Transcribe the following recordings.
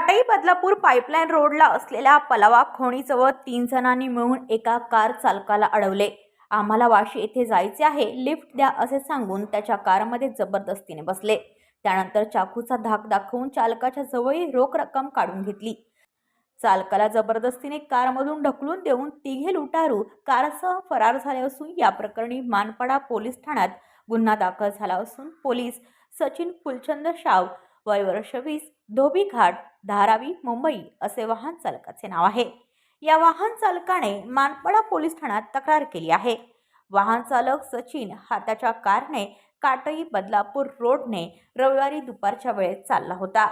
काटाई बदलापूर पाईपलाईन रोडला असलेल्या पलावा खोणीजवळ तीन जणांनी मिळून एका कार चालकाला अडवले. आम्हाला वाशी येथे जायचे आहे लिफ्ट द्या असे सांगून त्याच्या कारमध्ये जबरदस्तीने बसले. त्यानंतर चाकूचा धाक दाखवून चालकाच्या जवळी रोख रक्कम काढून घेतली. चालकाला जबरदस्तीने कारमधून ढकलून देऊन तिघे लुटारू कारसह फरार झाले असून या प्रकरणी मानपाडा पोलीस ठाण्यात गुन्हा दाखल झाला असून पोलीस सचिन फुलचंद शाव वय वर्ष वीस धोबी घाट धारावी मुंबई असे वाहन चालकाचे नाव आहे. या वाहन चालकाने मानपाडा पोलीस ठाण्यात तक्रार केली आहे. वाहन चालक सचिन हा त्याच्या कारने काटई बदलापूर रोडने रविवारी दुपारच्या वेळेत चालला होता.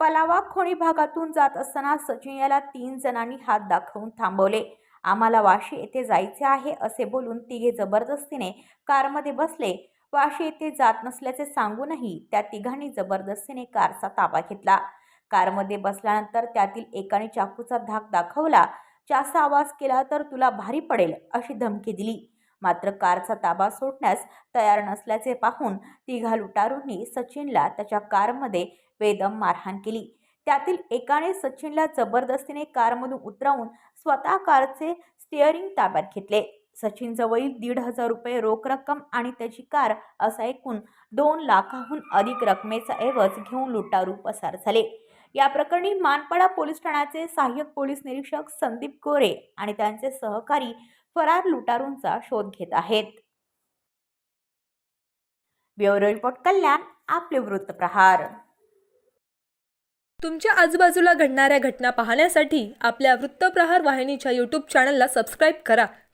पलावा खोणी भागातून जात असताना सचिन याला तीन जणांनी हात दाखवून थांबवले. आम्हाला वाशी येथे जायचे आहे असे बोलून तिघे जबरदस्तीने कारमध्ये बसले. वाशी येथे जात नसल्याचे सांगूनही त्या तिघांनी जबरदस्तीने कारचा ताबा घेतला. कारमध्ये बसल्यानंतर त्यातील एकाने चाकूचा धाक दाखवला. जास्त आवाज केला तर तुला भारी पडेल अशी धमकी दिली. मात्र कारचा ताबा सोडण्यास तयार नसल्याचे पाहून तिघा लुटारूंनी सचिनला त्याच्या कारमध्ये बेदम मारहाण केली. त्यातील एकाने सचिनला जबरदस्तीने कारमधून उतरवून स्वतः कारचे स्टिअरिंग ताब्यात घेतले. सचिनजवळील दीड हजार रुपये रोख रक्कम आणि त्याची कार असा एकूण दोन लाखाहून अधिक रकमेचा ऐवज घेऊन लुटारू पसार झाले. या प्रकरणी मानपाडा पोलीस ठाण्याचे सहाय्यक पोलीस निरीक्षक संदीप गोरे आणि त्यांचे सहकारी फरार लुटारूंचा शोध घेत आहेत. ब्युरो रिपोर्ट कल्याण आपले वृत्तप्रहार तुमच्या आजूबाजूला घडणाऱ्या घटना पाहण्यासाठी आपल्या वृत्तप्रहार वाहिनीच्या यूट्यूब चॅनलला सबस्क्राईब करा.